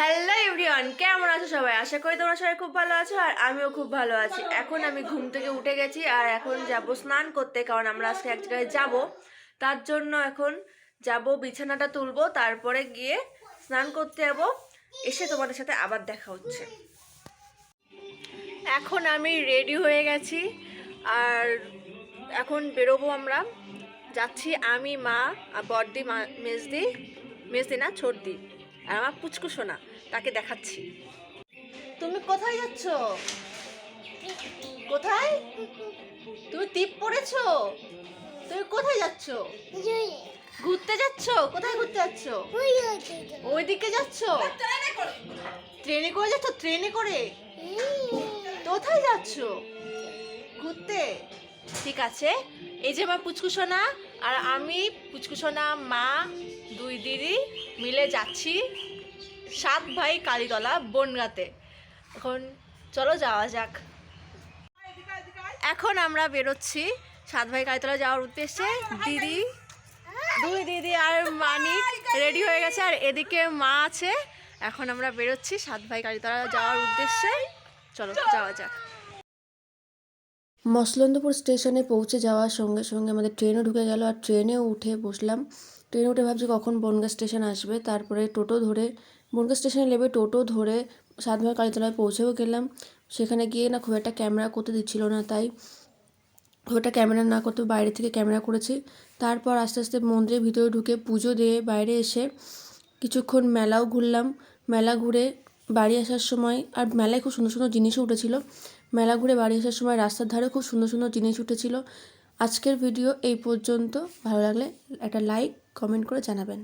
Hello everyone কেমন আছো সবাই? আশা করি তোমরা সবাই খুব ভালো আছো আর আমিও খুব ভালো আছি। এখন আমি ঘুম থেকে উঠে গেছি আর এখন যাব স্নান করতে, কারণ আমরা আজকে এক জায়গায় যাব। তার জন্য এখন যাব, বিছানাটা তুলবো, তারপরে গিয়ে স্নান করতে যাব। এসে তোমাদের সাথে আবার দেখা হচ্ছে। এখন আমি রেডি হয়ে গেছি আর এখন বেরোবো আমরা। যাচ্ছি আমি, মা বড়দি, মা, মেজদি মেজদি না, ছোটদি। আর আমার পুচকু সোনা তাকে দেখাচ্ছি। তুমি কোথায় যাচ্ছ? কোথায়? তুমি টিপ পড়েছো? তুমি কোথায় যাচ্ছ? ঘুরতে যাচ্ছ? কোথায় ঘুরতে যাচ্ছ? ওইদিকে যাচ্ছ? ট্রেনে করে যাচ্ছ? ট্রেনে করে? কোথায় যাচ্ছ? ঘুরতে? ঠিক আছে এই যে আমার পুচকু সোনা আর আমি পুচকু সোনা মা, দুই দিদি মিলে যাচ্ছি সাত ভাই কালীতলা বনগাতে। এখন চলো যাওয়া যাক। এখন আমরা বেরোচ্ছি সাত ভাই কালীতলা যাওয়ার উদ্দেশ্যে। দিদি, দুই দিদি আর মানিক রেডি হয়ে গেছে আর এদিকে মা আছে। এখন আমরা বেরোচ্ছি সাত ভাই কালীতলা যাওয়ার উদ্দেশ্যে। চলো যাওয়া যাক। মসলন্দপুর স্টেশনে পৌঁছে যাওয়ার সঙ্গে সঙ্গে আমাদের ট্রেনও ঢুকে গেল আর ট্রেনেও উঠে বসলাম। ট্রেনে উঠে ভাবছি কখন বনগা স্টেশন আসবে। তারপরে টোটো ধরে, বনগা স্টেশনে নেবে টোটো ধরে সাতভার কালীতলায় পৌঁছেও গেলাম। সেখানে গিয়ে না খুব একটা ক্যামেরা করতে দিচ্ছিল না তাই খুব একটা ক্যামেরা না করতে বাইরে থেকে ক্যামেরা করেছি। তারপর আস্তে আস্তে মন্দিরের ভিতরে ঢুকে পুজো দিয়ে বাইরে এসে কিছুক্ষণ মেলাও ঘুরলাম। মেলা ঘুরে বাড়ি আসার সময়, আর মেলায় খুব সুন্দর সুন্দর জিনিসও উঠেছিল। মেলা ঘুরে বাড়ি আসার সময় রাস্তার ধারে খুব সুন্দর সুন্দর জিনিস উঠেছিল। আজকের ভিডিও এই পর্যন্ত। ভালো লাগলে একটা লাইক কমেন্ট করে জানাবেন।